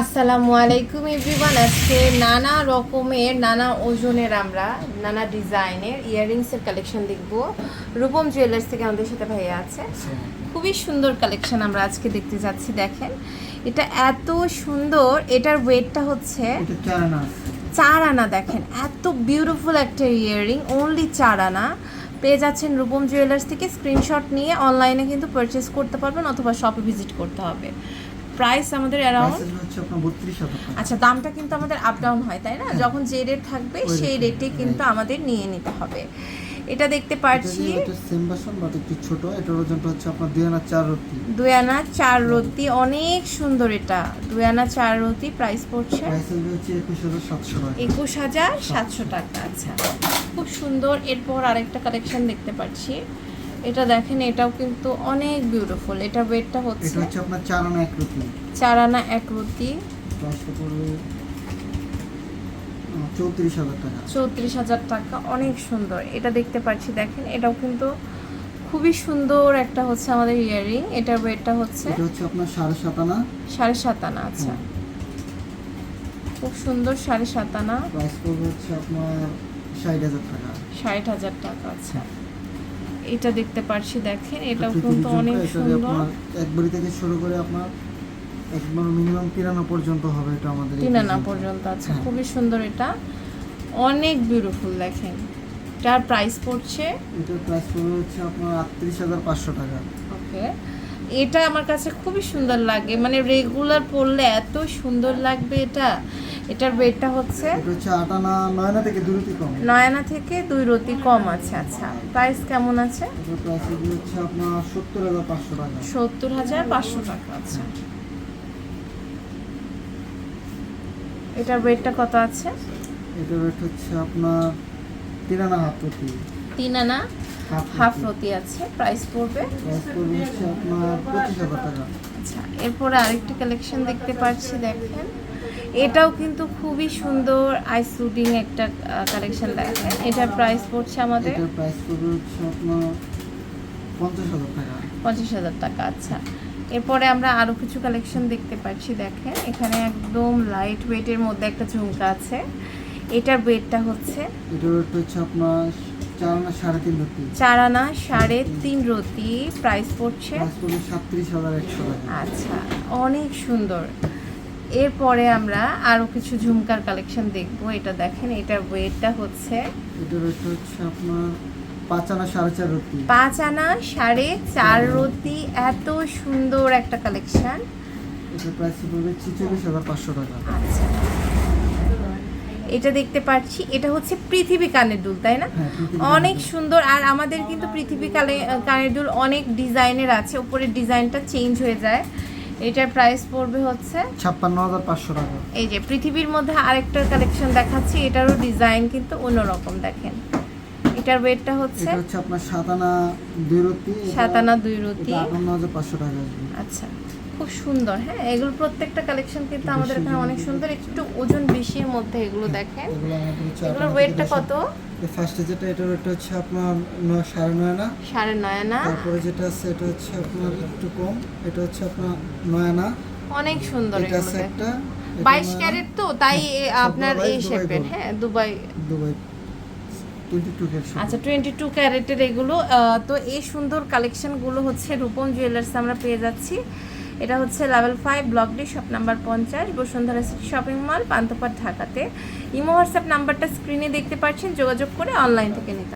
আসসালামু আলাইকুম এভরিওয়ান। আজকে নানা রকমের নানা ওজনের আমরা নানা ডিজাইনের ইয়াররিংসের কালেকশন দেখব। রূপম জুয়েলার্স থেকে আমাদের সাথে ভাইয়া আছে। খুবই সুন্দর কালেকশন আমরা আজকে দেখতে যাচ্ছি দেখেন। এটা এত সুন্দর এটার ওয়েটটা হচ্ছে চার আনা। দেখেন। এত বিউটিফুল একটা ইয়াররিং অনলি চার আনা। পেয়ে যাচ্ছেন রূপম জুয়েলার্স থেকে স্ক্রিনশট নিয়ে অনলাইনে কিন্তু পারচেস করতে পারবেন অথবা শপে ভিজিট করতে হবে। প্রাইস আমাদের অ্যারাউন্ড হচ্ছে আপনার বত্রিশ আচ্ছা দামটা কিন্তু আমাদের আপ ডাউন হয় তাই না? যখন যে রেট থাকবে সেই রেটে কিন্তু আমাদের নিয়ে নিতে হবে। এটা দেখতে পাচ্ছি। সেম বাট একটু ছোট। এটার ওজনটা হচ্ছে আপনার দুই আনা চার রুটি। দুই আনা চার রতি অনেক সুন্দর এটা। দুই আনা চার রতি প্রাইস পড়ছে একুশ হাজার সাতশো টাকা। আচ্ছা খুব সুন্দর। এরপর আরেকটা কালেকশন দেখতে পাচ্ছি। এটা দেখেন এটাও কিন্তু অনেক বিউটিফুল এটা ওয়েটটা এটা হচ্ছে হচ্ছে আপনার চার আনা এক রুটি। চার আনা এক রতি প্রাইসটা পড়বে চৌত্রিশ হাজার টাকা। চৌত্রিশ হাজার টাকা অনেক সুন্দর। এটা দেখতে পাচ্ছি দেখেন এটাও কিন্তু খুবই সুন্দর একটা হচ্ছে আমাদের ইয়াররিং এটার ওয়েটটা হচ্ছে এটা হচ্ছে আপনার সাড়ে সাত আনা। সাড়ে সাত আনা আচ্ছা। খুব সুন্দর সাড়ে সাত আনা। প্রাইস পড়বে হচ্ছে আপনার ষাট হাজার টাকা। ষাট হাজার টাকা আচ্ছা। এটা দেখতে পারছি দেখেন এটাও কিন্তু অনেক সুন্দর। একবারি থেকে শুরু করে আপনার একবার মিনিমাম তিরানা পর্যন্ত হবে এটা আমাদের তিন পর্যন্ত আচ্ছা হ্যাঁ। খুবই সুন্দর এটা। অনেক বিউটিফুল দেখেন। যার প্রাইস পড়ছে? এটার প্রাইস পড়বে হচ্ছে আপনার আটত্রিশ হাজার পাঁচশো টাকা। ওকে। এটা আমার কাছে খুবই সুন্দর লাগে। মানে রেগুলার পরলে এত সুন্দর লাগবে এটা। এটার ওয়েটটা হচ্ছে এটা হচ্ছে আট আনা নয় আনা থেকে কম। নয়ানা থেকে দুই রতি কম আছে আচ্ছা। প্রাইস কেমন আছে? সত্তর হাজার পাঁচশো টাকা। আচ্ছা। এটার ওয়েটটা কত আছে? এটার রেট হচ্ছে আপনার তিন আনা হাফ প্রতি তিন আনা হাফ রতি আছে প্রাইস পড়বে? আপনার পঁচিশ হাজার টাকা। আচ্ছা এরপরে আরেকটি কালেকশন দেখতে পাচ্ছি দেখেন। এটাও কিন্তু খুবই সুন্দর আই শুটিং একটা কালেকশন দেখেন এটার প্রাইস পড়ছে আমাদের এটার প্রাইস পড়বে আপনার পঞ্চাশ হাজার টাকা। আচ্ছা। এরপরে আমরা আরও কিছু কালেকশন দেখতে পাচ্ছি দেখেন। এখানে একদম লাইট ওয়েটের মধ্যে একটা ঝুমকা আছে। এটার ওয়েটটা হচ্ছে এটার রেট হচ্ছে আপনার চার আনা সাড়ে তিন সাড়ে রতি প্রাইস পড়ছে আচ্ছা অনেক সুন্দর। এরপরে আমরা আরও কিছু ঝুমকার কালেকশন দেখব। এটা দেখেন এটার ওয়েটটা হচ্ছে রেট হচ্ছে আপনার পাঁচ আনা সাড়ে চার রুটি। পাঁচ আনা সাড়ে চার রতি এত সুন্দর একটা কালেকশন এটার প্রাইস পড়বে ছিচল্লিশ হাজার পাঁচশো টাকা। আচ্ছা। এটা দেখতে পাচ্ছি এটা হচ্ছে পৃথিবী কানের দুল তাই না? হ্যাঁ, অনেক সুন্দর আর আমাদের কিন্তু পৃথিবী কালে কানের দুল অনেক ডিজাইনের আছে উপরের ডিজাইনটা চেঞ্জ হয়ে যায়। এটার প্রাইস পড়বে হচ্ছে ছাপ্পান্ন হাজার পাঁচশো টাকা। এই যে পৃথিবীর মধ্যে আরেকটা কালেকশন দেখাচ্ছি এটারও ডিজাইন কিন্তু অন্যরকম দেখেন। এটার ওয়েটটা হচ্ছে এটা হচ্ছে আপনার সাত আনা দুই রতি সাতানা দুই রতি। আটান্ন হাজার পাঁচশো টাকা আচ্ছা। খুব সুন্দর হ্যাঁ? এগুলো প্রত্যেকটা কালেকশন কিন্তু আমাদের এখানে অনেক সুন্দর একটু ওজন বেশির মধ্যে এগুলো দেখেন। এগুলো এগুলোর ওয়েটটা কত? ফার্স্টে যেটা এটার ওয়েটটা হচ্ছে আপনার নয় সাড়ে নয় আনা। সাড়ে নয় আনা। তারপরে যেটা আছে এটা হচ্ছে আপনার একটু কম এটা হচ্ছে আপনার নয় আনা। অনেক সুন্দর এটা আছে একটা এটা বাইশ ক্যারেট তো তাই আপনার এই শেপের হ্যাঁ দুবাই। দুবাই টোয়েন্টি টু আচ্ছা টোয়েন্টি টু ক্যারেটের এগুলো তো এই সুন্দর কালেকশনগুলো হচ্ছে রূপম জুয়েলার্স আমরা পেয়ে যাচ্ছি। এটা হচ্ছে level five block D shop number পঞ্চাশ, Bashundhara city shopping mall Panthapath ঢাকাতে। ইমো হোয়াটসঅ্যাপ নাম্বারটা স্ক্রিনে দেখতে পাচ্ছেন যোগাযোগ করে অনলাইন থেকে নিতে